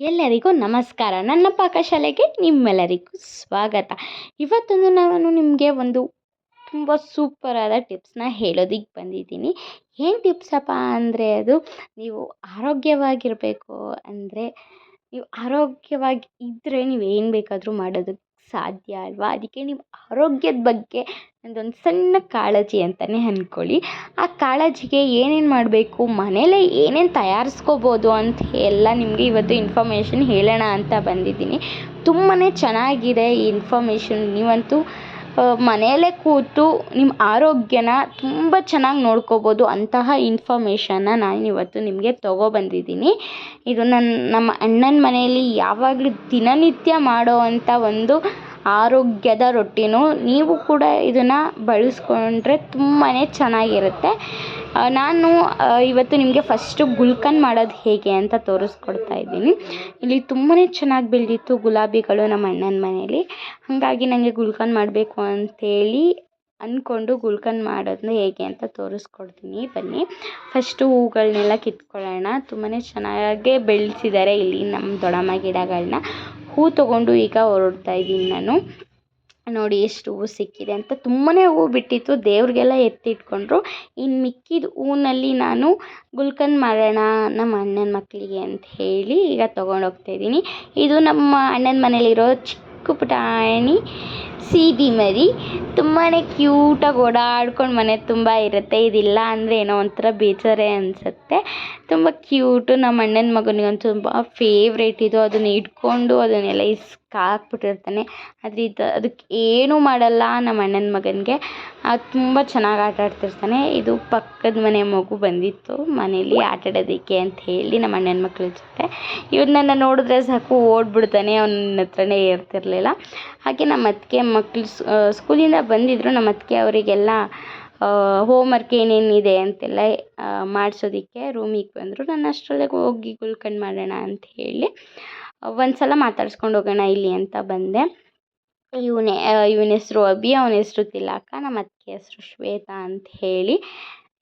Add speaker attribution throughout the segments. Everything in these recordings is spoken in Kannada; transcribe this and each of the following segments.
Speaker 1: ಎಲ್ಲರಿಗೂ ನಮಸ್ಕಾರ. ನನ್ನ ಪಾಕಶಾಲೆಗೆ ನಿಮ್ಮೆಲ್ಲರಿಗೂ ಸ್ವಾಗತ. ಇವತ್ತೊಂದು ನಾನು ನಿಮಗೆ ಒಂದು ತುಂಬ ಸೂಪರಾದ ಟಿಪ್ಸ್ನ ಹೇಳೋದಕ್ಕೆ ಬಂದಿದ್ದೀನಿ. ಏನು ಟಿಪ್ಸಪ್ಪ ಅಂದರೆ ಅದು ನೀವು ಆರೋಗ್ಯವಾಗಿರಬೇಕು ಅಂದರೆ ನೀವು ಆರೋಗ್ಯವಾಗಿ ಇದ್ದರೆ ನೀವು ಏನು ಬೇಕಾದರೂ ಮಾಡೋದಕ್ಕೆ ಸಾಧ್ಯ ಅಲ್ವಾ? ಅದಕ್ಕೆ ನಿಮ್ಮ ಆರೋಗ್ಯದ ಬಗ್ಗೆ ಒಂದು ಸಣ್ಣ ಕಾಳಜಿ ಅಂತಲೇ ಅಂದ್ಕೊಳ್ಳಿ ಆ ಕಾಳಜಿಗೆ ಏನೇನು ಮಾಡಬೇಕು? ಮನೆಯಲ್ಲೇ ಏನೇನು ತಯಾರಿಸ್ಕೋಬೋದು ಅಂತ ಎಲ್ಲ ನಿಮಗೆ ಇವತ್ತು ಇನ್ಫಾರ್ಮೇಷನ್ ಹೇಳೋಣ ಅಂತ ಬಂದಿದ್ದೀನಿ. ತುಂಬಾ ಚೆನ್ನಾಗಿದೆ ಈ ಇನ್ಫಾರ್ಮೇಷನ್ ನೀವಂತೂ ಮನೆಯಲ್ಲೇ ಕೂತು ನಿಮ್ಮ ಆರೋಗ್ಯನ ತುಂಬ ಚೆನ್ನಾಗಿ ನೋಡ್ಕೋಬೋದು ಅಂತಹ ಇನ್ಫಾರ್ಮೇಷನ್ನ ನಾನು ಇವತ್ತು ನಿಮಗೆ ತೊಗೊಬಂದಿದ್ದೀನಿ ಇದು ನನ್ನ ನಮ್ಮ ಅಣ್ಣನ ಮನೆಯಲ್ಲಿ ಯಾವಾಗಲೂ ದಿನನಿತ್ಯ ಮಾಡೋವಂಥ ಒಂದು ಆರೋಗ್ಯದ ರೊಟ್ಟಿನು ನೀವು ಕೂಡ ಇದನ್ನು ಬಳಸ್ಕೊಂಡ್ರೆ ತುಂಬಾ ಚೆನ್ನಾಗಿರುತ್ತೆ. ನಾನು ಇವತ್ತು ನಿಮಗೆ ಫಸ್ಟು ಗುಲ್ಕನ್ ಮಾಡೋದು ಹೇಗೆ ಅಂತ ತೋರಿಸ್ಕೊಡ್ತಾ ಇದ್ದೀನಿ. ಇಲ್ಲಿ ತುಂಬಾ ಚೆನ್ನಾಗಿ ಬೆಳೆದಿತ್ತು ಗುಲಾಬಿಗಳು ನಮ್ಮ ಅಣ್ಣನ ಮನೇಲಿ. ಹಾಗಾಗಿ ನನಗೆ ಗುಲ್ಕನ್ ಮಾಡಬೇಕು ಅಂಥೇಳಿ ಅಂದ್ಕೊಂಡು ಗುಲ್ಕನ್ ಮಾಡೋದನ್ನ ಹೇಗೆ ಅಂತ ತೋರಿಸ್ಕೊಡ್ತೀನಿ. ಬನ್ನಿ. ಫಸ್ಟು ಹೂಗಳನ್ನೆಲ್ಲ ಕಿತ್ಕೊಳ್ಳೋಣ. ತುಂಬಾ ಚೆನ್ನಾಗೇ ಬೆಳೆಸಿದ್ದಾರೆ ಇಲ್ಲಿ ನಮ್ಮ ದೊಡ್ಡಮ್ಮ ಗಿಡಗಳನ್ನ ಹೂ ತೊಗೊಂಡು ಈಗ ಹೊರಡ್ತಾ ಇದ್ದೀನಿ ನಾನು. ನೋಡಿ ಎಷ್ಟು ಹೂ ಸಿಕ್ಕಿದೆ ಅಂತ ತುಂಬಾ ಹೂ ಬಿಟ್ಟಿತ್ತು. ದೇವ್ರಿಗೆಲ್ಲ ಎತ್ತಿಟ್ಕೊಂಡ್ರು. ಇನ್ನು ಮಿಕ್ಕಿದ ಹೂನಲ್ಲಿ ನಾನು ಗುಲ್ಕನ್ ಮಾಡೋಣ ನಮ್ಮ ಅಣ್ಣನ ಮಕ್ಕಳಿಗೆ ಅಂತ ಹೇಳಿ ಈಗ ತೊಗೊಂಡು ಹೋಗ್ತಾಯಿದ್ದೀನಿ ಇದು ನಮ್ಮ ಅಣ್ಣನ ಮನೇಲಿರೋ ಚಿಕ್ಕ ಪುಟಾಣಿ ಸೀದಿ ಮರಿ. ತುಂಬಾ ಕ್ಯೂಟಾಗಿ ಓಡಾಡ್ಕೊಂಡು ಮನೆ ತುಂಬ ಇರುತ್ತೆ. ಇದಿಲ್ಲ ಅಂದರೆ ಏನೋ ಒಂಥರ ಬೇಜಾರೇ ಅನಿಸುತ್ತೆ. ತುಂಬ ಕ್ಯೂಟು. ನಮ್ಮ ಅಣ್ಣನ ಮಗನಿಗಂತೂ ತುಂಬ ಫೇವ್ರೇಟ್ ಇದು. ಅದನ್ನ ಇಟ್ಕೊಂಡು ಅದನ್ನೆಲ್ಲ ಇಸ್ಕ್ ಹಾಕ್ಬಿಟ್ಟಿರ್ತಾನೆ. ಆದರೆ ಇದು ಅದಕ್ಕೆ ಏನೂ ಮಾಡಲ್ಲ ನಮ್ಮ ಅಣ್ಣನ ಮಗನಿಗೆ. ಅದು ತುಂಬ ಚೆನ್ನಾಗಿ ಆಟ ಆಡ್ತಿರ್ತಾನೆ. ಇದು ಪಕ್ಕದ ಮನೆ ಮಗು ಬಂದಿತ್ತು. ಮನೇಲಿ ಆಟ ಆಡೋದಕ್ಕೆ ಅಂತ ಹೇಳಿ ನಮ್ಮ ಅಣ್ಣನ ಮಕ್ಳ ಜೊತೆ. ಇವನನ್ನ ನೋಡಿದ್ರೆ ಸಾಕು ಓಡ್ಬಿಡ್ತಾನೆ. ಅವನ ಹತ್ರನೇ ಇರ್ತಿರಲಿಲ್ಲ. ಹಾಗೆ ನಮ್ಮ ಅತ್ತಿಗೆ ಮಕ್ಕಳು ಸ್ಕೂಲಿಂದ ಬಂದಿದ್ದರು ನಮ್ಮ ಅತ್ತಿಗೆ ಅವರಿಗೆಲ್ಲ ಹೋಮ್ವರ್ಕ್ ಏನೇನಿದೆ ಅಂತೆಲ್ಲ ಮಾಡಿಸೋದಕ್ಕೆ ರೂಮಿಗೆ ಬಂದರು. ನಾನು ಅಷ್ಟರೊಳಗೆ ಹೋಗಿ ಗುಲ್ಕನ್ ಮಾಡೋಣ ಅಂತ ಹೇಳಿ. ಒಂದು ಸಲ ಮಾತಾಡ್ಸ್ಕೊಂಡು ಹೋಗೋಣ ಇಲ್ಲಿ ಅಂತ ಬಂದೆ. ಇವನೇ ಇವನ ಹೆಸರು ಅಭಿ, ಅವನ ಹೆಸರು ತಿಲಕ ನಮ್ಮ ಅತ್ತಿಗೆ ಹೆಸರು ಶ್ವೇತಾ ಅಂತ ಹೇಳಿ.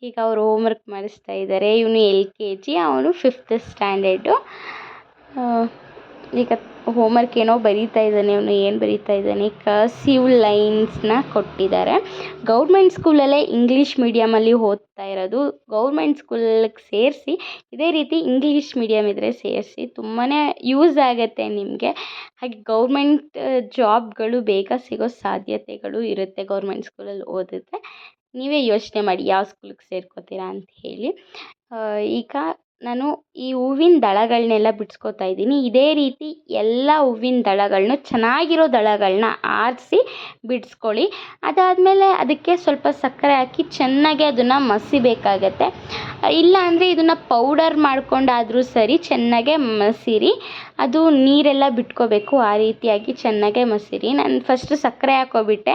Speaker 1: ಈಗ ಅವರು ಹೋಮ್ವರ್ಕ್ ಮಾಡಿಸ್ತಾ ಇದ್ದಾರೆ ಇವನು ಎಲ್ ಕೆ ಜಿ ಅವನು ಫಿಫ್ತ್ ಸ್ಟ್ಯಾಂಡರ್ಡು ಈಗ ಹೋಮ್ವರ್ಕ್ ಏನೋ ಬರೀತಾ ಇದ್ದಾನೆ, ಅವನು ಏನು ಬರೀತಾ ಇದ್ದಾನೆ? ಕರ್ಸಿವ್ ಲೈನ್ಸ್ನ ಕೊಟ್ಟಿದ್ದಾರೆ. ಗೌರ್ಮೆಂಟ್ ಸ್ಕೂಲಲ್ಲೇ ಇಂಗ್ಲೀಷ್ ಮೀಡಿಯಮಲ್ಲಿ ಓದ್ತಾ ಇರೋದು. ಗೌರ್ಮೆಂಟ್ ಸ್ಕೂಲಿಗೆ ಸೇರಿಸಿ, ಇದೇ ರೀತಿ ಇಂಗ್ಲೀಷ್ ಮೀಡಿಯಮ್ ಇದ್ದರೆ ಸೇರಿಸಿ ತುಂಬಾ ಯೂಸ್ ಆಗುತ್ತೆ ನಿಮಗೆ. ಹಾಗೆ ಗೌರ್ಮೆಂಟ್ ಜಾಬ್ಗಳು ಬೇಗ ಸಿಗೋ ಸಾಧ್ಯತೆಗಳು ಇರುತ್ತೆ ಗೌರ್ಮೆಂಟ್ ಸ್ಕೂಲಲ್ಲಿ ಓದಿದ್ರೆ. ನೀವೇ ಯೋಚನೆ ಮಾಡಿ ಯಾವ ಸ್ಕೂಲಿಗೆ ಸೇರ್ಕೋತೀರಾ ಅಂತ ಹೇಳಿ. ಈಗ ನಾನು ಈ ಹೂವಿನ ದಳಗಳನ್ನೆಲ್ಲ ಬಿಡಿಸ್ಕೋತಾ ಇದ್ದೀನಿ. ಇದೇ ರೀತಿ ಎಲ್ಲ ಹೂವಿನ ದಳಗಳನ್ನು ಚೆನ್ನಾಗಿರೋ ದಳಗಳನ್ನ ಆರಿಸಿ ಬಿಡಿಸ್ಕೊಳ್ಳಿ. ಅದಾದಮೇಲೆ ಅದಕ್ಕೆ ಸ್ವಲ್ಪ ಸಕ್ಕರೆ ಹಾಕಿ ಚೆನ್ನಾಗಿ ಅದನ್ನು ಮಸಿಬೇಕಾಗತ್ತೆ ಇಲ್ಲ ಅಂದರೆ ಇದನ್ನು ಪೌಡರ್ ಮಾಡ್ಕೊಂಡಾದರೂ ಸರಿ ಚೆನ್ನಾಗೆ ಮಸೀರಿ ಅದು ನೀರೆಲ್ಲ ಬಿಟ್ಕೋಬೇಕು ಆ ರೀತಿಯಾಗಿ ಚೆನ್ನಾಗೆ ಮಸಿರಿ. ನಾನು ಫಸ್ಟು ಸಕ್ಕರೆ ಹಾಕ್ಕೊಬಿಟ್ಟೆ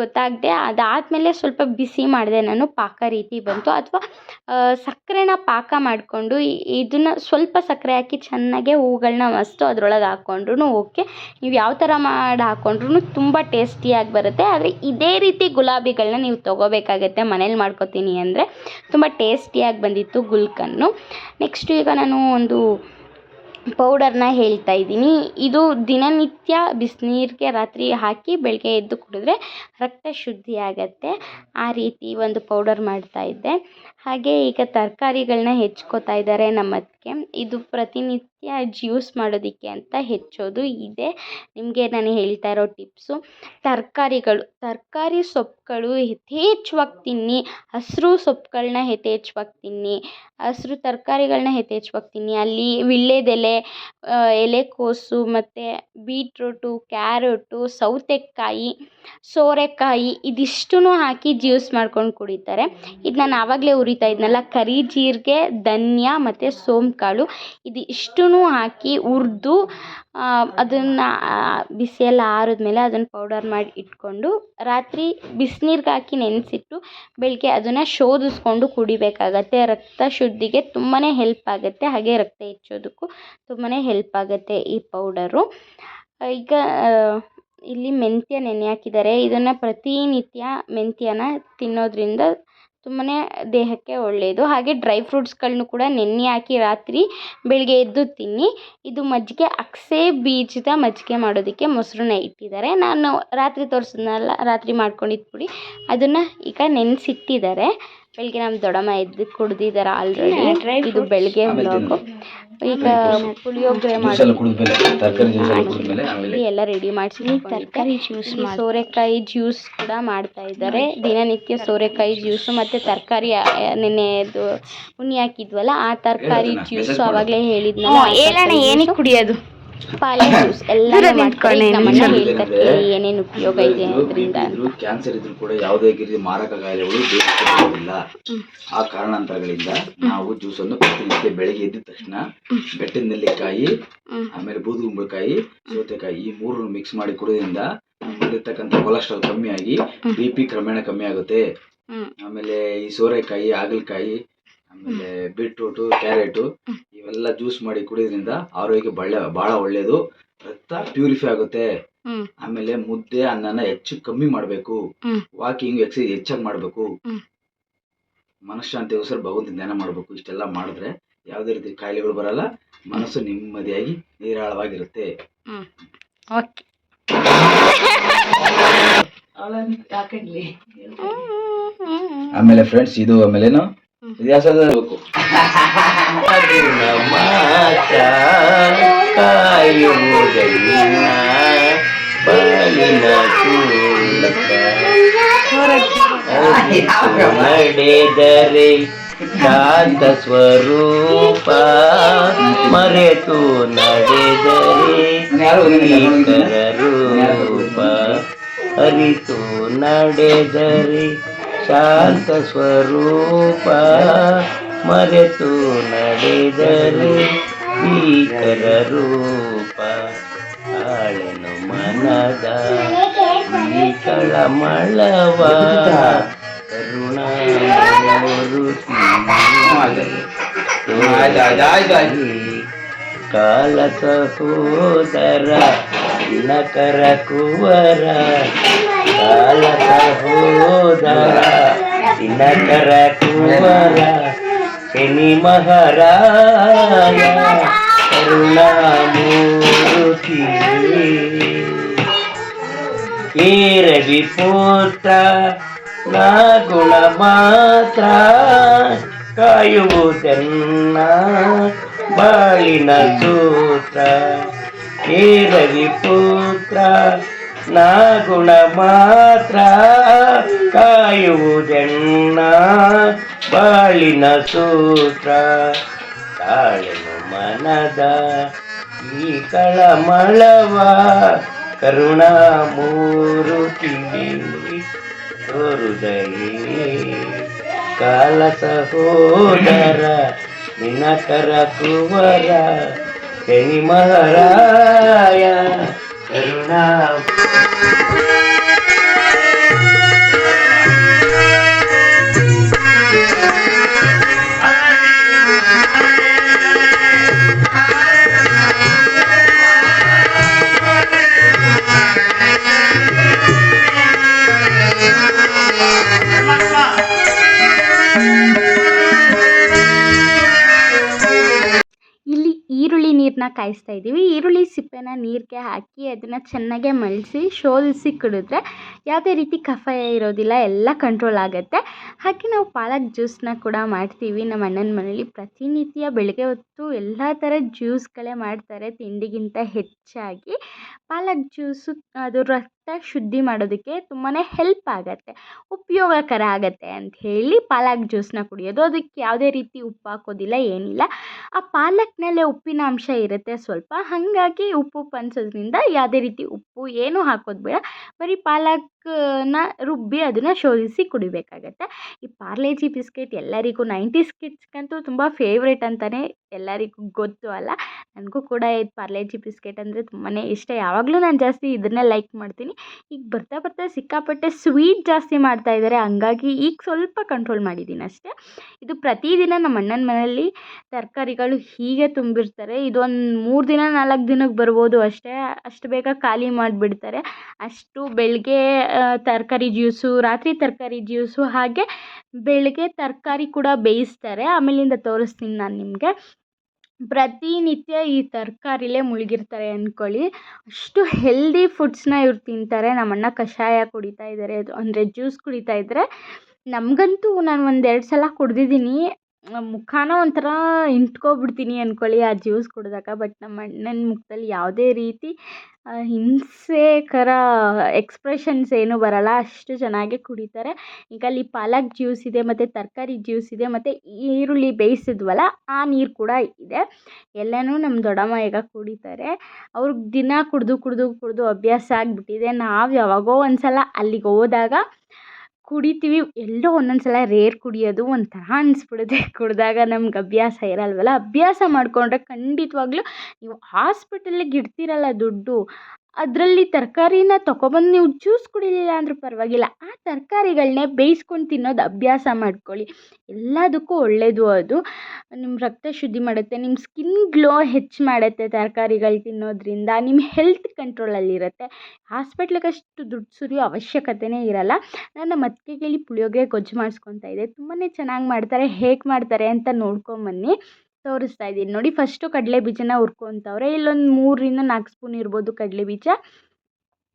Speaker 1: ಗೊತ್ತಾಗದೆ. ಅದಾದಮೇಲೆ ಸ್ವಲ್ಪ ಬಿಸಿ ಮಾಡಿದೆ ನಾನು, ಪಾಕ ರೀತಿ ಬಂತು. ಅಥವಾ ಸಕ್ಕರೆನ ಪಾಕ ಮಾಡಿಕೊಂಡು ಇದನ್ನು ಸ್ವಲ್ಪ ಸಕ್ಕರೆ ಹಾಕಿ ಚೆನ್ನಾಗೆ ಹೂಗಳನ್ನ ಮಸ್ತು ಅದ್ರೊಳಗೆ ಹಾಕ್ಕೊಂಡ್ರೂ ಓಕೆ. ನೀವು ಯಾವ ಥರ ಮಾಡಿ ಹಾಕ್ಕೊಂಡ್ರೂ ತುಂಬ ಟೇಸ್ಟಿಯಾಗಿ ಬರುತ್ತೆ. ಆದರೆ ಇದೇ ರೀತಿ ಗುಲಾಬಿಗಳನ್ನ ನೀವು ತೊಗೋಬೇಕಾಗತ್ತೆ ಮನೇಲಿ ಮಾಡ್ಕೊತೀನಿ ಅಂದರೆ. ತುಂಬ ಟೇಸ್ಟಿಯಾಗಿ ಬಂದಿತ್ತು ಗುಲ್ಕನ್ನು. ನೆಕ್ಸ್ಟು ಈಗ ನಾನು ಒಂದು ಪೌಡರ್ನ ಹೇಳ್ತಾ ಇದ್ದೀನಿ. ಇದು ದಿನನಿತ್ಯ ಬಿಸಿನೀರಿಗೆ ರಾತ್ರಿ ಹಾಕಿ ಬೆಳಗ್ಗೆ ಎದ್ದು ಕುಡಿದ್ರೆ ರಕ್ತ ಶುದ್ಧಿ ಆಗುತ್ತೆ ಆ ರೀತಿ ಒಂದು ಪೌಡರ್ ಮಾಡ್ತಾ ಇದ್ದೆ. ಹಾಗೆ ಈಗ ತರಕಾರಿಗಳ್ನ ಹೆಚ್ಕೋತಾ ಇದ್ದಾರೆ ನಮ್ಮ ಇದು ಪ್ರತಿನಿತ್ಯ ಜ್ಯೂಸ್ ಮಾಡೋದಕ್ಕೆ ಅಂತ ಹೆಚ್ಚೋದು ಇದೆ. ನಿಮಗೆ ನಾನು ಹೇಳ್ತಾ ಇರೋ ಟಿಪ್ಸು, ತರಕಾರಿಗಳು, ತರಕಾರಿ ಸೊಪ್ಪುಗಳು ಯಥೇಚ್ಛವಾಗಿ ತಿನ್ನಿ, ಹಸಿರು ಸೊಪ್ಪುಗಳನ್ನ ಯಥೇಚ್ಛವಾಗಿ ತಿನ್ನಿ, ಹಸಿರು ತರಕಾರಿಗಳನ್ನ ಯಥೇಚ್ಛವಾಗಿ ತಿನ್ನಿ. ಅಲ್ಲಿ ವೀಳ್ಯದೆಲೆ ಎಲೆಕೋಸು ಮತ್ತು ಬೀಟ್ರೂಟು, ಕ್ಯಾರೆಟು, ಸೌತೆಕಾಯಿ, ಸೋರೆಕಾಯಿ ಇದಿಷ್ಟನ್ನೂ ಹಾಕಿ ಜ್ಯೂಸ್ ಮಾಡ್ಕೊಂಡು ಕುಡಿತಾರೆ. ಇದು ನಾನು ಆವಾಗಲೇ ಉರಿತಾ ಇದ್ನಲ್ಲ, ಕರಿ ಜೀರಿಗೆ, ಧನ್ಯ ಮತ್ತು ಸೋಂಕಾಳು. ಇದು ಇಷ್ಟನ್ನೂ ಹಾಕಿ ಹುರಿದು ಅದನ್ನು ಬಿಸಿ ಎಲ್ಲ ಆರಿದ್ಮೇಲೆ ಅದನ್ನು ಪೌಡರ್ ಮಾಡಿ ಇಟ್ಕೊಂಡು, ರಾತ್ರಿ ಬಿಸ್ನೀರ್ಗೆ ಹಾಕಿ ನೆನೆಸಿಟ್ಟು ಬೆಳಗ್ಗೆ ಅದನ್ನು ಶೋಧಿಸ್ಕೊಂಡು ಕುಡಿಬೇಕಾಗತ್ತೆ. ರಕ್ತ ಶುದ್ಧಿಗೆ ತುಂಬಾ ಹೆಲ್ಪ್ ಆಗುತ್ತೆ. ಹಾಗೆ ರಕ್ತ ಹೆಚ್ಚೋದಕ್ಕೂ ತುಂಬಾ ಹೆಲ್ಪ್ ಆಗುತ್ತೆ ಈ ಪೌಡರು ಈಗ ಇಲ್ಲಿ ಮೆಂತ್ಯ ನೆನೆ ಹಾಕಿದ್ದಾರೆ. ಇದನ್ನು ಪ್ರತಿನಿತ್ಯ ಮೆಂತ್ಯನ ತಿನ್ನೋದ್ರಿಂದ ತುಂಬಾ ದೇಹಕ್ಕೆ ಒಳ್ಳೆಯದು ಹಾಗೆ ಡ್ರೈ ಫ್ರೂಟ್ಸ್ಗಳನ್ನು ಕೂಡ ನೆನೆ ಹಾಕಿ ರಾತ್ರಿ ಬೆಳಿಗ್ಗೆ ಎದ್ದು ತಿನ್ನಿ. ಇದು ಮಜ್ಜಿಗೆ ಅಗಸೆ ಬೀಜದ ಮಜ್ಜಿಗೆ ಮಾಡೋದಕ್ಕೆ ಮೊಸರನ್ನ ಇಟ್ಟಿದ್ದಾರೆ. ನಾನು ರಾತ್ರಿ ತೋರಿಸಿದ್ನಲ್ಲ, ರಾತ್ರಿ ಮಾಡ್ಕೊಂಡಿದ್ದ ಪುಡಿ. ಅದನ್ನು ಈಗ ನೆನೆಸಿಟ್ಟಿದ್ದಾರೆ. ಬೆಳಿಗ್ಗೆ ನಮ್ಮ ದೊಡ್ಡಮ್ಮ ಎದ್ದು ಕುಡ್ದಿದ್ದಾರೆ ಆಲ್ರೆಡಿ ಇದು ಬೆಳಗ್ಗೆ ವ್ಲಾಗು ಈಗ ಪುಳಿಯೋಗರೆ ಮಾಡಿ
Speaker 2: ಎಲ್ಲ
Speaker 1: ರೆಡಿ ಮಾಡಿಸಿ ತರಕಾರಿ ಜ್ಯೂಸ್ ಸೋರೆಕಾಯಿ ಜ್ಯೂಸ್ ಕೂಡ ಮಾಡ್ತಾ ಇದ್ದಾರೆ. ದಿನನಿತ್ಯ ಸೋರೆಕಾಯಿ ಜ್ಯೂಸು ಮತ್ತು ತರಕಾರಿ ನೆನೆದು ಉಣಿ ಹಾಕಿದ್ವಲ್ಲ ಆ ತರಕಾರಿ? ಜ್ಯೂಸು. ಆವಾಗಲೇ ಹೇಳಿದ್ನಲ್ಲ
Speaker 3: ಏನಕ್ಕೆ ಕುಡಿಯೋದು?
Speaker 1: ಪಾಲೆ ಜ್ಯೂಸ್ ಎಲ್ಲ. ಹೇಳ್ತಾರೆ ಏನೇನು ಉಪಯೋಗ ಇದೆ ಅದರಿಂದ.
Speaker 2: ಕ್ಯಾನ್ಸರ್ ಇದ್ರು ಕೂಡ ಯಾವುದೇ ರೀತಿ ಮಾರಕ ಕಾಯಿಲೆಗಳು ಬೇಕಿಲ್ಲ ಆ ಕಾರಣಾಂತರಗಳಿಂದ ನಾವು ಜ್ಯೂಸ್ ಅನ್ನು ಪ್ರತಿನಿತ್ಯ ಬೆಳಿಗ್ಗೆ ಎದ್ದ ತಕ್ಷಣ ಬೆಟ್ಟದ ನೆಲ್ಲಿಕಾಯಿ ಆಮೇಲೆ ಬೂದುಗುಂಬಳಕಾಯಿ ಸೌತೆಕಾಯಿ ಈ ಮೂರನ್ನು ಮಿಕ್ಸ್ ಮಾಡಿ ಕುಡಿಯೋದ್ರಿಂದ ನಮ್ಮಲ್ಲಿರ್ತಕ್ಕಂಥ ಕೊಲೆಸ್ಟ್ರಾಲ್ ಕಮ್ಮಿ ಆಗಿ ಬಿ ಪಿ ಕ್ರಮೇಣ ಕಮ್ಮಿ ಆಗುತ್ತೆ. ಆಮೇಲೆ ಈ ಸೋರೆಕಾಯಿ ಹಾಗಲಕಾಯಿ ಆಮೇಲೆ ಬೀಟ್ರೂಟು ಕ್ಯಾರೆಟು ಇವೆಲ್ಲ ಜ್ಯೂಸ್ ಮಾಡಿ ಕುಡಿಯೋದ್ರಿಂದ ಆರೋಗ್ಯ ಬಳ್ಳೆ ಬಹಳ ಒಳ್ಳೇದು. ರಕ್ತ ಪ್ಯೂರಿಫೈ ಆಗುತ್ತೆ. ಆಮೇಲೆ ಮುದ್ದೆ ಅನ್ನನ ಹೆಚ್ಚು ಕಮ್ಮಿ ಮಾಡಬೇಕು. ವಾಕಿಂಗ್ ಎಕ್ಸೈಸ್ ಹೆಚ್ಚಾಗಿ ಮಾಡಬೇಕು. ಮನಃಶಾಂತಿಗೋಸ್ಕರ ಭಗವಂತ ಧ್ಯಾನ ಮಾಡಬೇಕು. ಇಷ್ಟೆಲ್ಲ ಮಾಡಿದ್ರೆ ಯಾವುದೇ ರೀತಿ ಕಾಯಿಲೆಗಳು ಬರಲ್ಲ. ಮನಸ್ಸು ನೆಮ್ಮದಿಯಾಗಿ ನಿರಾಳವಾಗಿರುತ್ತೆ.
Speaker 1: ಓಕೆ
Speaker 2: ಆಮೇಲೆ ಫ್ರೆಂಡ್ಸ್ ಇದು म्हणजे असं जर
Speaker 4: नको दरे शांत स्वरूपा मरे तू नडे दरे रूपा हरी तू नडे दरे ಸ್ವರೂಪ ಮರೆತು ನಡೆದರೆ ಭೀಕರ ರೂಪ. ಆಳೆನು ಮನದ ಈ ಕಳಮಳವ ಕಾಲ ಸಹೋದರ ನಕರ ಕುವರ. ಕಾಲ ಸಹೋದರ ನಕರ ಕುವರ ಶನಿ ಮಹಾರಾಯ ಕರುಣಾಮೂರ್ತಿ ಏರವಿ ಪುತ್ರ ನಾ ಗುಣ ಮಾತ್ರ ಕಾಯುವುದನ್ನ ಬಾಳಿನ ಸೂತ್ರ ಏರವಿ ಪುತ್ರ ನಾ ಗುಣ ಮಾತ್ರ ಕಾಯುವುದೆಣ್ಣ ಬಾಳಿನ ಸೂತ್ರ. ತಾಳೆನು ಮನದ ಈ ಕಳಮಳವ ಕರುಣಾಮೂರುತಿ ತೋರುದಲಿ. ಕಾಲ ಸಹೋದರ ನಿನಕರ ಕುವರ ಶನಿ ಮಹಾರಾಯ ಕರುಣಾ
Speaker 1: ಇಲ್ಲಿ ಈರುಳ್ಳಿ ನೀರನ್ನ ಕಾಯಿಸ್ತಾ ಇದ್ದೀವಿ. ಈರುಳ್ಳಿ ಸಿಪ್ಪೆನ ನೀರಿಗೆ ಹಾಕಿ ಅದನ್ನು ಚೆನ್ನಾಗೆ ಮಳಿಸಿ ಶೋಲಿಸಿ ಕುಡಿದ್ರೆ ಯಾವುದೇ ರೀತಿ ಕಫ ಇರೋದಿಲ್ಲ, ಎಲ್ಲ ಕಂಟ್ರೋಲ್ ಆಗುತ್ತೆ. ಹಾಗೆ ನಾವು ಪಾಲಕ್ ಜ್ಯೂಸನ್ನ ಕೂಡ ಮಾಡ್ತೀವಿ. ನಮ್ಮ ಅಣ್ಣನ ಮನೇಲಿ ಪ್ರತಿನಿತ್ಯ ಬೆಳಗ್ಗೆ ಹೊತ್ತು ಎಲ್ಲ ಥರ ಜ್ಯೂಸ್ಗಳೇ ಮಾಡ್ತಾರೆ ತಿಂಡಿಗಿಂತ ಹೆಚ್ಚಾಗಿ. ಪಾಲಕ್ ಜ್ಯೂಸು ಅದು ಶುದ್ಧಿ ಮಾಡೋದಕ್ಕೆ ತುಂಬಾ ಹೆಲ್ಪ್ ಆಗುತ್ತೆ. ಉಪಯೋಗಕರ ಆಗುತ್ತೆ ಅಂತ ಹೇಳಿ ಪಾಲಕ್ ಜ್ಯೂಸನ್ನ ಕುಡಿಯೋದು. ಅದಕ್ಕೆ ಯಾವುದೇ ರೀತಿ ಉಪ್ಪು ಹಾಕೋದಿಲ್ಲ, ಏನಿಲ್ಲ. ಆ ಪಾಲಕ್ನಲ್ಲೇ ಉಪ್ಪಿನ ಅಂಶ ಇರುತ್ತೆ ಸ್ವಲ್ಪ. ಹಾಗಾಗಿ ಉಪ್ಪು ಅನ್ಸೋದ್ರಿಂದ ಯಾವುದೇ ರೀತಿ ಉಪ್ಪು ಏನೂ ಹಾಕೋದು ಬೇಡ. ಬರೀ ಪಾಲಕ್ನ ರುಬ್ಬಿ ಅದನ್ನು ಶೋಧಿಸಿ ಕುಡಿಬೇಕಾಗತ್ತೆ. ಈ ಪಾರ್ಲೇಜಿ ಬಿಸ್ಕೆಟ್ ಎಲ್ಲರಿಗೂ ನೈಂಟೀಸ್ ಕಿಡ್ಸ್ಗಂತೂ ತುಂಬ ಫೇವ್ರೇಟ್ ಅಂತಲೇ ಎಲ್ಲರಿಗೂ ಗೊತ್ತು ಅಲ್ಲ. ನನಗೂ ಕೂಡ ಇದು ಪಾರ್ಲೇಜಿ ಬಿಸ್ಕೆಟ್ ಅಂದರೆ ತುಂಬಾ ಇಷ್ಟ. ಯಾವಾಗಲೂ ನಾನು ಜಾಸ್ತಿ ಇದನ್ನೇ ಲೈಕ್ ಮಾಡ್ತೀನಿ. ಈಗ ಬರ್ತಾ ಬರ್ತಾ ಸಿಕ್ಕಾಪಟ್ಟೆ ಸ್ವೀಟ್ ಜಾಸ್ತಿ ಮಾಡ್ತಾ ಇದ್ದಾರೆ. ಹಂಗಾಗಿ ಈಗ ಸ್ವಲ್ಪ ಕಂಟ್ರೋಲ್ ಮಾಡಿದ್ದೀನಿ ಅಷ್ಟೇ. ಇದು ಪ್ರತಿದಿನ ನಮ್ಮ ಅಣ್ಣನ ಮನೆಯಲ್ಲಿ ತರಕಾರಿಗಳು ಹೀಗೆ ತುಂಬಿರ್ತಾರೆ. ಇದೊಂದು ಮೂರು ದಿನ, ನಾಲ್ಕು ದಿನಕ್ಕೆ ಬರ್ಬೋದು ಅಷ್ಟೇ. ಅಷ್ಟು ಬೇಗ ಖಾಲಿ ಮಾಡಿಬಿಡ್ತಾರೆ. ಅಷ್ಟು ಬೆಳಗ್ಗೆ ತರಕಾರಿ ಜ್ಯೂಸು ರಾತ್ರಿ ತರಕಾರಿ ಜ್ಯೂಸು ಹಾಗೆ ಬೆಳಗ್ಗೆ ತರಕಾರಿ ಕೂಡ ಬೇಯಿಸ್ತಾರೆ. ಆಮೇಲಿಂದ ತೋರಿಸ್ತೀನಿ ನಾನು ನಿಮಗೆ. ಪ್ರತಿನಿತ್ಯ ಈ ತರಕಾರಿಲೇ ಮುಳುಗಿರ್ತಾರೆ ಅಂದ್ಕೊಳ್ಳಿ ಅಷ್ಟು ಹೆಲ್ದಿ ಫುಡ್ಸ್ನ ಇವ್ರು ತಿಂತಾರೆ. ನಮ್ಮ ಅಣ್ಣ ಕಷಾಯ ಕುಡಿತಾ ಇದ್ದಾರೆ ಅದು ಅಂದರೆ ಜ್ಯೂಸ್ ಕುಡಿತಾ ಇದ್ದಾರೆ ನಮಗಂತೂ ನಾನು ಒಂದೆರಡು ಸಲ ಕುಡ್ದಿದ್ದೀನಿ. ಮುಖಾನ ಒಂಥರ ಇಂಟ್ಕೊಬಿಡ್ತೀನಿ ಅಂದ್ಕೊಳ್ಳಿ ಆ ಜ್ಯೂಸ್ ಕುಡ್ದಾಗ, ಬಟ್ ನಮ್ಮ ಅಣ್ಣನ ಮುಖದಲ್ಲಿ ಯಾವುದೇ ರೀತಿ ಹಿಂಸೆಕರ ಎಕ್ಸ್ಪ್ರೆಷನ್ಸ್ ಏನೂ ಬರೋಲ್ಲ. ಅಷ್ಟು ಚೆನ್ನಾಗಿ ಕುಡಿತಾರೆ. ಈಗ ಅಲ್ಲಿ ಪಾಲಕ್ ಜ್ಯೂಸ್ ಇದೆ, ಮತ್ತು ತರಕಾರಿ ಜ್ಯೂಸ್ ಇದೆ, ಮತ್ತು ಈರುಳ್ಳಿ ಬೇಯಿಸಿದ್ವಲ್ಲ, ಆ ನೀರು ಕೂಡ ಇದೆ. ಎಲ್ಲನೂ ನಮ್ಮ ದೊಡ್ಡಮ್ಮ ಈಗ ಕುಡಿತಾರೆ. ಅವ್ರಿಗೆ ದಿನ ಕುಡಿದು ಕುಡಿದು ಕುಡಿದು ಅಭ್ಯಾಸ ಆಗಿಬಿಟ್ಟಿದೆ. ನಾವು ಯಾವಾಗೋ ಒಂದು ಸಲ ಅಲ್ಲಿಗೆ ಹೋದಾಗ ಕುಡಿತೀವಿ. ಎಲ್ಲೋ ಒಂದೊಂದು ಸಲ ರೇರ್ ಕುಡಿಯೋದು ಒಂಥರ ಅನಿಸ್ಬಿಡುತ್ತೆ. ಕುಡಿದಾಗ ನಮ್ಗೆ ಅಭ್ಯಾಸ ಇರಲ್ವಲ್ಲ? ಅಭ್ಯಾಸ ಮಾಡಿಕೊಂಡ್ರೆ ಖಂಡಿತವಾಗ್ಲೂ ನೀವು ಹಾಸ್ಪಿಟಲಿಗೆ ಇಡ್ತೀರಲ್ಲ ದುಡ್ಡು. ಅದರಲ್ಲಿ ತರಕಾರಿನ ತಗೊಬಂದು ನೀವು ಜ್ಯೂಸ್ ಕುಡಿಲಿಲ್ಲ ಅಂದರೂ ಪರವಾಗಿಲ್ಲ. ಆ ತರಕಾರಿಗಳ್ನೇ ಬೇಯಿಸ್ಕೊಂಡು ತಿನ್ನೋದು ಅಭ್ಯಾಸ ಮಾಡ್ಕೊಳ್ಳಿ. ಎಲ್ಲದಕ್ಕೂ ಒಳ್ಳೆಯದು ಅದು. ನಿಮ್ಮ ರಕ್ತ ಶುದ್ಧಿ ಮಾಡುತ್ತೆ ನಿಮ್ಮ ಸ್ಕಿನ್ ಗ್ಲೋ ಹೆಚ್ಚು ಮಾಡುತ್ತೆ ತರಕಾರಿಗಳು ತಿನ್ನೋದ್ರಿಂದ ನಿಮ್ಮ ಹೆಲ್ತ್ ಕಂಟ್ರೋಲಲ್ಲಿರುತ್ತೆ ಹಾಸ್ಪಿಟ್ಲಿಗೆ ಅಷ್ಟು ದುಡ್ಡು ಸುರಿಯೋ ಅವಶ್ಯಕತೆಯೇ ಇರಲ್ಲ. ನಾನು ಮತ್ತೆ ಕೇಳಿ ಪುಳಿಯೋಗರೆ ಗೊಜ್ಜು ಮಾಡಿಸ್ಕೊತಾ ಇದ್ದೆ. ತುಂಬಾ ಚೆನ್ನಾಗಿ ಮಾಡ್ತಾರೆ, ಹೇಗೆ ಮಾಡ್ತಾರೆ ಅಂತ ನೋಡ್ಕೊಂಬನ್ನಿ ತೋರಿಸ್ತಾ ಇದ್ದೀನಿ. ನೋಡಿ ಫಸ್ಟು ಕಡಲೆ ಬೀಜನ ಹುರ್ಕೊತವ್ರೆ. ಇಲ್ಲೊಂದು ಮೂರರಿಂದ ನಾಲ್ಕು ಸ್ಪೂನ್ ಇರ್ಬೋದು ಕಡಲೆ ಬೀಜ.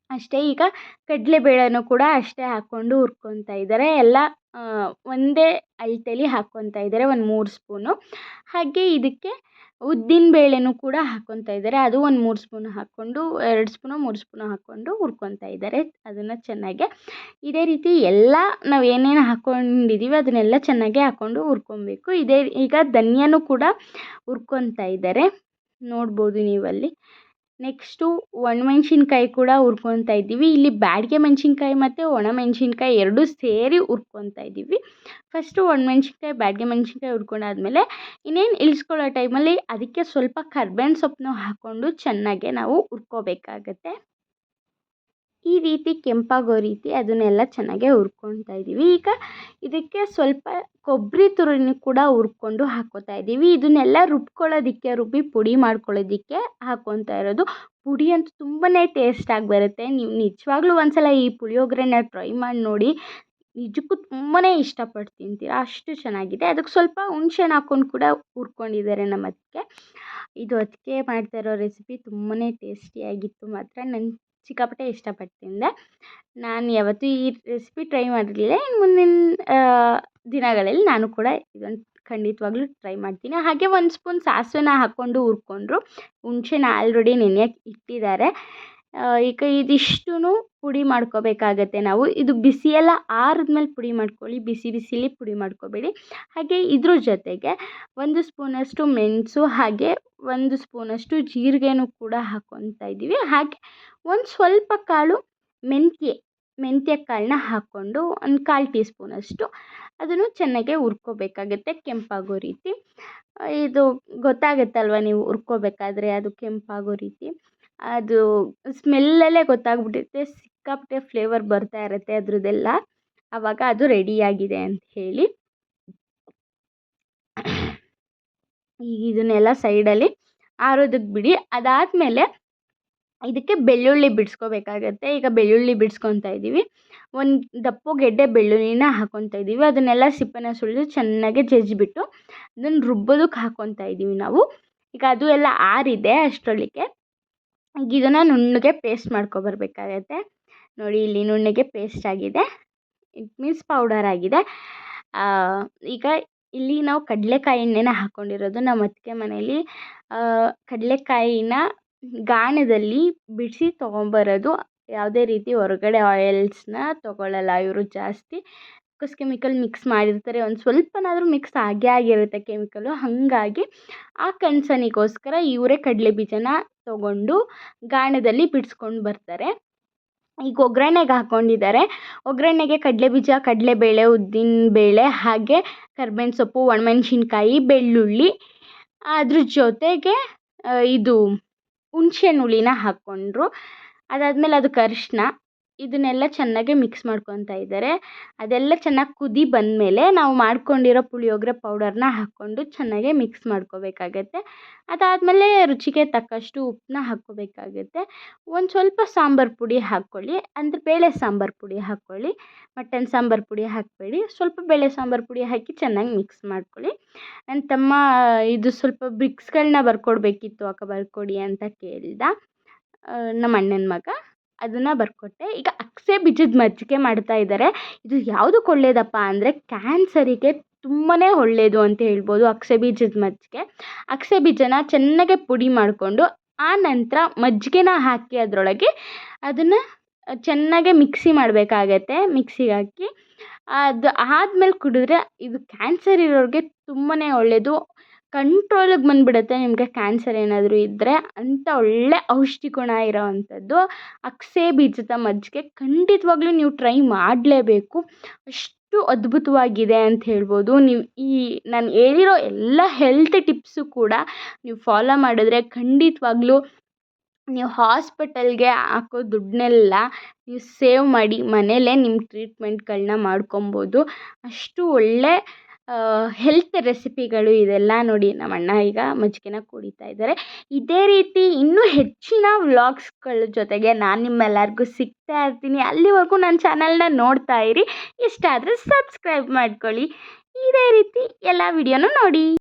Speaker 1: ಅಷ್ಟೇ ಈಗ ಕಡಲೆಬೇಳೆನೂ ಕೂಡ ಅಷ್ಟೇ ಹಾಕ್ಕೊಂಡು ಹುರ್ಕೊತಾ ಇದ್ದಾರೆ ಎಲ್ಲ ಒಂದೇ ಅಳತೆಲಿ ಹಾಕ್ಕೊತಾ ಇದ್ದಾರೆ ಒಂದು ಮೂರು ಸ್ಪೂನು. ಹಾಗೆ ಇದಕ್ಕೆ ಉದ್ದಿನ ಬೇಳೆನೂ ಕೂಡ ಹಾಕ್ಕೊತಾ ಇದ್ದಾರೆ. ಅದು ಒಂದು ಮೂರು ಸ್ಪೂನ್ ಹಾಕ್ಕೊಂಡು, ಎರಡು ಸ್ಪೂನೋ, ಮೂರು ಸ್ಪೂನ್ ಹಾಕ್ಕೊಂಡು ಹುರ್ಕೊತಾ ಇದ್ದಾರೆ. ಅದನ್ನು ಚೆನ್ನಾಗೆ ಇದೇ ರೀತಿ ಎಲ್ಲ ನಾವು ಏನೇನು ಹಾಕ್ಕೊಂಡಿದ್ದೀವಿ ಅದನ್ನೆಲ್ಲ ಚೆನ್ನಾಗೆ ಹಾಕ್ಕೊಂಡು ಹುರ್ಕೊಬೇಕು ಇದೇ ಈಗ ಧನಿಯಾನು ಕೂಡ ಹುರ್ಕೊತಾ ಇದ್ದಾರೆ. ನೋಡ್ಬೋದು ನೀವಲ್ಲಿ. ನೆಕ್ಸ್ಟು ಒಣಮೆಣ್ಸಿನ್ಕಾಯಿ ಕೂಡ ಹುರ್ಕೊತಾ ಇದ್ದೀವಿ. ಇಲ್ಲಿ ಬ್ಯಾಡಗೆ ಮೆಣಸಿನ್ಕಾಯಿ ಮತ್ತು ಒಣಮೆಣ್ಸಿನ್ಕಾಯಿ ಎರಡೂ ಸೇರಿ ಹುರ್ಕೊತಾ ಇದ್ದೀವಿ. ಫಸ್ಟು ಒಣಮೆಣ್ಸಿನ್ಕಾಯಿ ಬ್ಯಾಡಗೆ ಮೆಣಸಿನ್ಕಾಯಿ ಹುರ್ಕೊಂಡಾದ್ಮೇಲೆ ಇನ್ನೇನು ಇಳಿಸ್ಕೊಳ್ಳೋ ಟೈಮಲ್ಲಿ ಅದಕ್ಕೆ ಸ್ವಲ್ಪ ಕರ್ಬೇವಿನ ಸೊಪ್ಪನ್ನು ಹಾಕ್ಕೊಂಡು ಚೆನ್ನಾಗೆ ನಾವು ಹುರ್ಕೋಬೇಕಾಗತ್ತೆ. ಈ ರೀತಿ ಕೆಂಪಾಗೋ ರೀತಿ ಅದನ್ನೆಲ್ಲ ಚೆನ್ನಾಗೆ ಹುರ್ಕೊತಾ ಇದ್ದೀವಿ. ಈಗ ಇದಕ್ಕೆ ಸ್ವಲ್ಪ ಕೊಬ್ಬರಿ ತುರಿನೂ ಕೂಡ ಹುರ್ಕೊಂಡು ಹಾಕ್ಕೋತಾ ಇದ್ದೀವಿ. ಇದನ್ನೆಲ್ಲ ರುಬ್ಕೊಳ್ಳೋದಕ್ಕೆ, ರುಬ್ಬಿ ಪುಡಿ ಮಾಡ್ಕೊಳ್ಳೋದಕ್ಕೆ ಹಾಕ್ಕೊತಾ ಇರೋದು. ಪುಡಿ ಅಂತೂ ತುಂಬಾ ಟೇಸ್ಟಾಗಿ ಬರುತ್ತೆ. ನೀವು ನಿಜವಾಗ್ಲೂ ಒಂದು ಸಲ ಈ ಪುಳಿಯೋಗರೆನ ಟ್ರೈ ಮಾಡಿ ನೋಡಿ. ನಿಜಕ್ಕೂ ತುಂಬಾ ಇಷ್ಟಪಟ್ಟು ತಿಂತೀರ. ಅಷ್ಟು ಚೆನ್ನಾಗಿದೆ. ಅದಕ್ಕೆ ಸ್ವಲ್ಪ ಹುಣ್ಸೆಣ್ಣು ಹಾಕ್ಕೊಂಡು ಕೂಡ ಹುರ್ಕೊಂಡಿದ್ದಾರೆ ನಮ್ಮ ಅತ್ತಿಗೆ ಇದು ಅತ್ತಿಗೆ ಮಾಡ್ತಾ ಇರೋ ರೆಸಿಪಿ ತುಂಬಾ ಟೇಸ್ಟಿಯಾಗಿತ್ತು ಮಾತ್ರ. ನನ್ನ ಸಿಕ್ಕಾಪಟ್ಟೆ ಇಷ್ಟಪಟ್ಟು ತಿಂದೆ ನಾನು ಯಾವತ್ತೂ ಈ ರೆಸಿಪಿ ಟ್ರೈ ಮಾಡಿರಲಿಲ್ಲ ಇನ್ನು ಮುಂದಿನ ದಿನಗಳಲ್ಲಿ ನಾನು ಕೂಡ ಇದನ್ನು ಖಂಡಿತವಾಗ್ಲೂ ಟ್ರೈ ಮಾಡ್ತೀನಿ. ಹಾಗೆ ಒಂದು ಸ್ಪೂನ್ ಸಾಸಿವೆನ ಹಾಕ್ಕೊಂಡು ಹುರ್ಕೊಂಡ್ರು. ಹುಣ್ಸೆಹಣ್ಣು ಆಲ್ರೆಡಿ ನೆನೆಯಕ್ಕೆ ಇಟ್ಟಿದ್ದಾರೆ. ಈಗ ಇದಿಷ್ಟೂ ಪುಡಿ ಮಾಡ್ಕೋಬೇಕಾಗತ್ತೆ ನಾವು. ಇದು ಬಿಸಿ ಎಲ್ಲ ಆರಿದ್ಮೇಲೆ ಪುಡಿ ಮಾಡ್ಕೊಳ್ಳಿ, ಬಿಸಿ ಬಿಸಿಲಿ ಪುಡಿ ಮಾಡ್ಕೋಬೇಡಿ. ಹಾಗೆ ಇದ್ರ ಜೊತೆಗೆ ಒಂದು ಸ್ಪೂನಷ್ಟು ಮೆಣಸು, ಹಾಗೆ ಒಂದು ಸ್ಪೂನಷ್ಟು ಜೀರಿಗೆನೂ ಕೂಡ ಹಾಕ್ಕೊತಾ ಇದ್ದೀವಿ. ಹಾಗೆ ಒಂದು ಸ್ವಲ್ಪ ಕಾಳು ಮೆಂತ್ಯ ಮೆಂತ್ಯ ಕಾಳನ್ನ ಹಾಕ್ಕೊಂಡು ಒಂದು ಕಾಲು ಟೀ ಸ್ಪೂನಷ್ಟು ಅದನ್ನು ಚೆನ್ನಾಗೆ ಹುರ್ಕೋಬೇಕಾಗತ್ತೆ ಕೆಂಪಾಗೋ ರೀತಿ. ಇದು ಗೊತ್ತಾಗತ್ತಲ್ವ ನೀವು ಹುರ್ಕೋಬೇಕಾದ್ರೆ ಅದು ಕೆಂಪಾಗೋ ರೀತಿ? ಅದು ಸ್ಮೆಲ್ಲಲ್ಲೇ ಗೊತ್ತಾಗ್ಬಿಟ್ಟಿರುತ್ತೆ, ಸಿಕ್ಕಾಪಟ್ಟೆ ಫ್ಲೇವರ್ ಬರ್ತಾ ಇರುತ್ತೆ ಅದರದ್ದೆಲ್ಲ. ಆವಾಗ ಅದು ರೆಡಿಯಾಗಿದೆ ಅಂತ ಹೇಳಿ. ಈಗ ಇದನ್ನೆಲ್ಲ ಸೈಡಲ್ಲಿ ಆರೋದಕ್ಕೆ ಬಿಡಿ. ಅದಾದಮೇಲೆ ಇದಕ್ಕೆ ಬೆಳ್ಳುಳ್ಳಿ ಬಿಡಿಸ್ಕೋಬೇಕಾಗತ್ತೆ. ಈಗ ಬೆಳ್ಳುಳ್ಳಿ ಬಿಡಿಸ್ಕೊತಾ ಇದ್ದೀವಿ. ಒಂದು ದಪ್ಪು ಗೆಡ್ಡೆ ಬೆಳ್ಳುಳ್ಳಿನ ಹಾಕ್ಕೊತಾ ಇದ್ದೀವಿ. ಅದನ್ನೆಲ್ಲ ಸಿಪ್ಪೆನ ಸುಳಿದು ಚೆನ್ನಾಗಿ ಜಜ್ಜಿಬಿಟ್ಟು ಅದನ್ನು ರುಬ್ಬೋದಕ್ಕೆ ಹಾಕ್ಕೊತಾ ಇದ್ದೀವಿ ನಾವು. ಈಗ ಅದು ಎಲ್ಲ ಆರಿದೆ ಅಷ್ಟರೊಳಗೆ ಈಗ ಇದನ್ನು ನುಣ್ಣಗೆ ಪೇಸ್ಟ್ ಮಾಡ್ಕೊಬರ್ಬೇಕಾಗತ್ತೆ ನೋಡಿ, ಇಲ್ಲಿ ನುಣ್ಣಗೆ ಪೇಸ್ಟ್ ಆಗಿದೆ. ಇಟ್ ಮೀನ್ಸ್ ಪೌಡರ್ ಆಗಿದೆ. ಈಗ ಇಲ್ಲಿ ನಾವು ಕಡಲೆಕಾಯಿ ಎಣ್ಣೆನ ಹಾಕ್ಕೊಂಡಿರೋದು ನಮ್ಮ ಅತ್ತಿಗೆ ಮನೇಲಿ. ಕಡಲೆಕಾಯಿನ ಗಾಣದಲ್ಲಿ ಬಿಡಿಸಿ ತೊಗೊಂಬರೋದು. ಯಾವುದೇ ರೀತಿ ಹೊರಗಡೆ ಆಯಿಲ್ಸ್ನ ತೊಗೊಳ್ಳಲ್ಲ, ಇವರು ಜಾಸ್ತಿ. ಬಿಕಾಸ್ ಕೆಮಿಕಲ್ ಮಿಕ್ಸ್ ಮಾಡಿರ್ತಾರೆ. ಒಂದು ಸ್ವಲ್ಪನಾದರೂ ಮಿಕ್ಸ್ ಆಗೇ ಆಗಿರುತ್ತೆ ಕೆಮಿಕಲು ಹಾಗಾಗಿ ಆ ಕನ್ಸರ್ನಿಗೋಸ್ಕರ ಇವರೇ ಕಡಲೆ ಬೀಜನ ತೊಗೊಂಡು ಗಾಣದಲ್ಲಿ ಬಿಡಿಸ್ಕೊಂಡು ಬರ್ತಾರೆ. ಈಗ ಒಗ್ಗರಣೆಗೆ ಹಾಕ್ಕೊಂಡಿದ್ದಾರೆ ಒಗ್ಗರಣೆಗೆ ಕಡಲೆಬೀಜ ಕಡಲೆಬೇಳೆ ಉದ್ದಿನಬೇಳೆ ಹಾಗೆ ಕರ್ಬೇವಿನ ಸೊಪ್ಪು, ಒಣಮೆಣ್ಸಿನ್ಕಾಯಿ, ಬೆಳ್ಳುಳ್ಳಿ. ಅದ್ರ ಜೊತೆಗೆ ಇದು ಹುಣ್ಸೆಹಣ್ಣು ಹುಳಿನ ಹಾಕ್ಕೊಂಡ್ರು ಅದಾದಮೇಲೆ ಅದಕ್ಕೆ ಅರಿಶಿನ ಇದನ್ನೆಲ್ಲ ಚೆನ್ನಾಗಿ ಮಿಕ್ಸ್ ಮಾಡ್ಕೊತಾ ಇದ್ದಾರೆ. ಅದೆಲ್ಲ ಚೆನ್ನಾಗಿ ಕುದಿ ಬಂದಮೇಲೆ ನಾವು ಮಾಡ್ಕೊಂಡಿರೋ ಪುಳಿಯೋಗರೆ ಪೌಡರ್ನ ಹಾಕ್ಕೊಂಡು ಚೆನ್ನಾಗಿ ಮಿಕ್ಸ್ ಮಾಡ್ಕೋಬೇಕಾಗತ್ತೆ. ಅದಾದಮೇಲೆ ರುಚಿಗೆ ತಕ್ಕಷ್ಟು ಉಪ್ಪನ್ನ ಹಾಕ್ಕೋಬೇಕಾಗತ್ತೆ. ಒಂದು ಸ್ವಲ್ಪ ಸಾಂಬಾರು ಪುಡಿ ಹಾಕ್ಕೊಳ್ಳಿ, ಅಂದರೆ ಬೇಳೆ ಸಾಂಬಾರು ಪುಡಿ ಹಾಕ್ಕೊಳ್ಳಿ ಮಟನ್ ಸಾಂಬಾರು ಪುಡಿ ಹಾಕಬೇಡಿ. ಸ್ವಲ್ಪ ಬೇಳೆ ಸಾಂಬಾರು ಪುಡಿ ಹಾಕಿ ಚೆನ್ನಾಗಿ ಮಿಕ್ಸ್ ಮಾಡ್ಕೊಳ್ಳಿ. ನನ್ನ ತಮ್ಮ ಇದು ಸ್ವಲ್ಪ ಬ್ರಿಕ್ಸ್ಗಳನ್ನ ಬರ್ಕೊಡ್ಬೇಕಿತ್ತು, ಅಕ್ಕ ಬರ್ಕೊಡಿ ಅಂತ ಕೇಳಿದ. ನಮ್ಮ ಅಣ್ಣನ ಮಗ. ಅದನ್ನು ಬರ್ಕೊಟ್ಟೆ. ಈಗ ಅಗಸೆ ಬೀಜದ ಮಜ್ಜಿಗೆ ಮಾಡ್ತಾ ಇದ್ದಾರೆ ಇದು ಯಾವುದಕ್ಕೆ ಒಳ್ಳೆಯದಪ್ಪ ಅಂದರೆ ಕ್ಯಾನ್ಸರಿಗೆ ತುಂಬಾ ಒಳ್ಳೆಯದು ಅಂತ ಹೇಳ್ಬೋದು ಅಗಸೆ ಬೀಜದ ಮಜ್ಜಿಗೆ. ಅಗಸೆ ಬೀಜನ ಚೆನ್ನಾಗೆ ಪುಡಿ ಮಾಡಿಕೊಂಡು ಆ ನಂತರ ಮಜ್ಜಿಗೆನ ಹಾಕಿ ಅದರೊಳಗೆ ಅದನ್ನು ಚೆನ್ನಾಗೆ ಮಿಕ್ಸಿ ಮಾಡಬೇಕಾಗತ್ತೆ. ಮಿಕ್ಸಿಗೆ ಹಾಕಿ ಅದು ಆದ್ಮೇಲೆ ಕುಡಿದ್ರೆ ಇದು ಕ್ಯಾನ್ಸರ್ ಇರೋರಿಗೆ ತುಂಬಾ ಒಳ್ಳೆಯದು ಕಂಟ್ರೋಲಿಗೆ ಬಂದುಬಿಡುತ್ತೆ, ನಿಮಗೆ ಕ್ಯಾನ್ಸರ್ ಏನಾದರೂ ಇದ್ದರೆ ಅಂಥ ಒಳ್ಳೆ ಔಷಧಿ ಗುಣ ಇರೋವಂಥದ್ದು. ಅಗಸೆ ಬೀಜದ ಮಜ್ಜಿಗೆ ಖಂಡಿತವಾಗ್ಲೂ ನೀವು ಟ್ರೈ ಮಾಡಲೇಬೇಕು. ಅಷ್ಟು ಅದ್ಭುತವಾಗಿದೆ ಅಂತ ಹೇಳ್ಬೋದು. ನೀವು ಈ ನಾನು ಹೇಳಿರೋ ಎಲ್ಲ ಹೆಲ್ತ್ ಟಿಪ್ಸು ಕೂಡ ನೀವು ಫಾಲೋ ಮಾಡಿದ್ರೆ ಖಂಡಿತವಾಗ್ಲೂ ನೀವು ಹಾಸ್ಪಿಟಲ್ಗೆ ಹಾಕೋ ದುಡ್ಡನ್ನೆಲ್ಲ ನೀವು ಸೇವ್ ಮಾಡಿ ಮನೆಯಲ್ಲೇ ನಿಮ್ಮ ಟ್ರೀಟ್ಮೆಂಟ್ಗಳನ್ನ ಮಾಡ್ಕೊಬೋದು. ಅಷ್ಟು ಒಳ್ಳೆ ಹೆಲ್ತ್ ರೆಸಿಪಿಗಳು ಇದೆಲ್ಲ ನೋಡಿ ನಮ್ಮ ಅಣ್ಣ ಈಗ ಮಜ್ಜಿಗೆನ ಕುಡಿತಾ ಇದ್ದಾರೆ. ಇದೇ ರೀತಿ ಇನ್ನೂ ಹೆಚ್ಚಿನ ವ್ಲಾಗ್ಸ್ಗಳ ಜೊತೆಗೆ ನಾನು ನಿಮ್ಮೆಲ್ಲರಿಗೂ ಸಿಗ್ತಾ ಇರ್ತೀನಿ. ಅಲ್ಲಿವರೆಗೂ ನನ್ನ ಚಾನಲ್ನ ನೋಡ್ತಾ ಇರಿ. ಇಷ್ಟ ಆದರೆ ಸಬ್ಸ್ಕ್ರೈಬ್ ಮಾಡ್ಕೊಳ್ಳಿ. ಇದೇ ರೀತಿ ಎಲ್ಲ ವಿಡಿಯೋನೂ ನೋಡಿ.